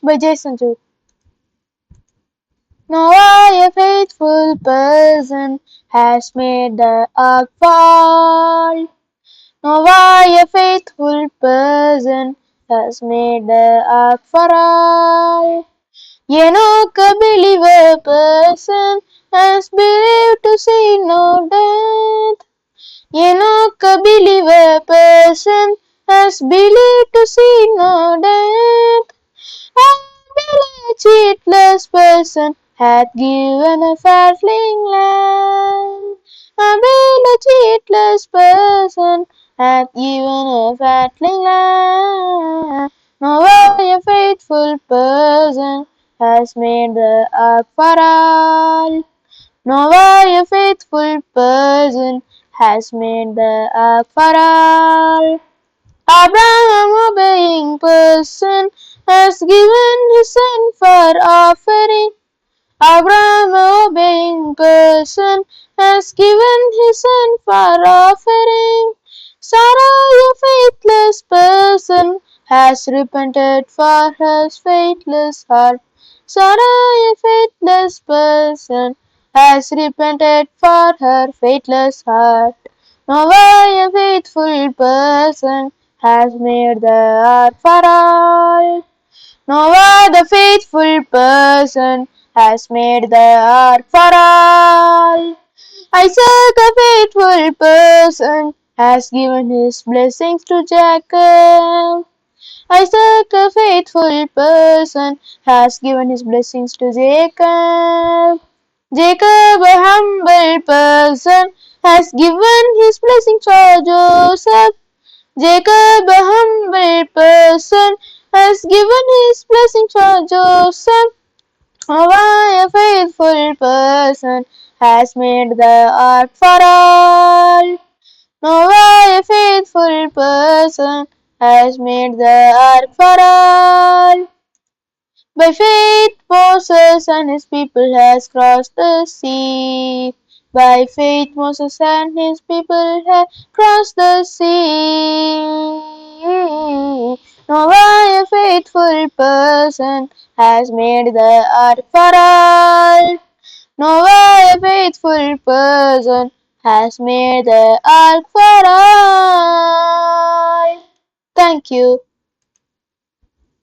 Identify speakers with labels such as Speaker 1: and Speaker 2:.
Speaker 1: by Jason Jude. Now a faithful person has made the ark fall. Now a faithful person has made the ark for all. Enoch, a believer person, has believed to see no death. Enoch, a believer person, has believed to see no death. Abel, a cheatless person, hath given a fatling lamb. Abel, a cheatless person, hath given a fatling lamb. Noah, a faithful person, has made the ark for all. Noah, a faithful person, has made the ark for all. Abraham, obeying person, has given his son for offering. Abraham, obeying person, has given his son for offering. Sarah, a faithless person, has repented for her faithless heart. Sarah, a faithless person, has repented for her faithless heart. Noah, a faithful person, has made the ark for all. Noah, the faithful person, has made the ark for all. Isaac, a faithful person, has given his blessings to Jacob. Isaac, a faithful person, has given his blessings to Jacob. Jacob, a humble person, has given his blessings for Joseph. Jacob, a humble person, has given his blessing for Joseph. Noah, a faithful person, has made the ark for all. Noah, a faithful person, has made the ark for all. By faith, Moses and his people has crossed the sea. By faith, Moses and his people have crossed the sea. Noah, a faithful person, has made the ark for all. Noah, a faithful person, has made the ark for all. Thank you.